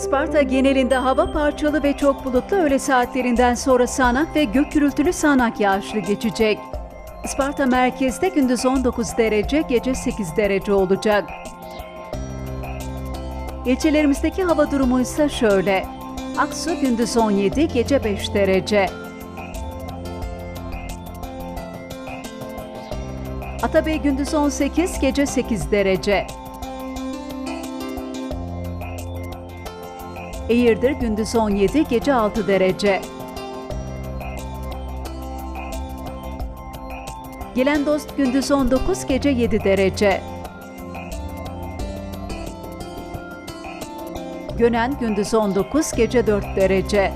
Isparta genelinde hava parçalı ve çok bulutlu öğle saatlerinden sonra sağanak ve gök gürültülü sağanak yağışlı geçecek. Isparta merkezde gündüz 19 derece, gece 8 derece olacak. İlçelerimizdeki hava durumu ise şöyle. Aksu gündüz 17, gece 5 derece. Atabey gündüz 18, gece 8 derece. Eğirdir gündüz 17, gece 6 derece. Gelen dost gündüz 19, gece 7 derece. Gönen gündüz 19, gece 4 derece.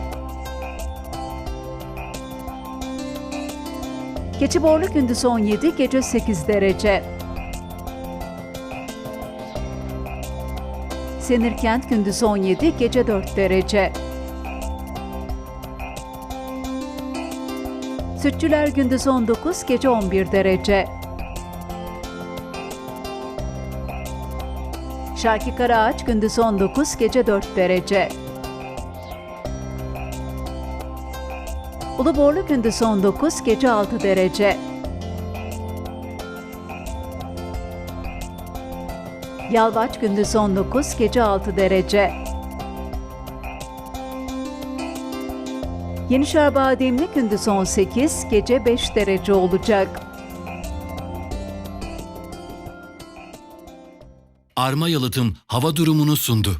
Keçiborlu gündüz 17, gece 8 derece. Senirkent gündüz 17, gece 4 derece. Sütçüler gündüz 19, gece 11 derece. Şarkı Karaağaç gündüz 19, gece 4 derece. Uluborlu gündüz 19, gece 6 derece. Yalvaç gündüz 19, gece 6 derece. Yenişehir Bademli gündüz 18, gece 5 derece olacak. Arma Yalıtım hava durumunu sundu.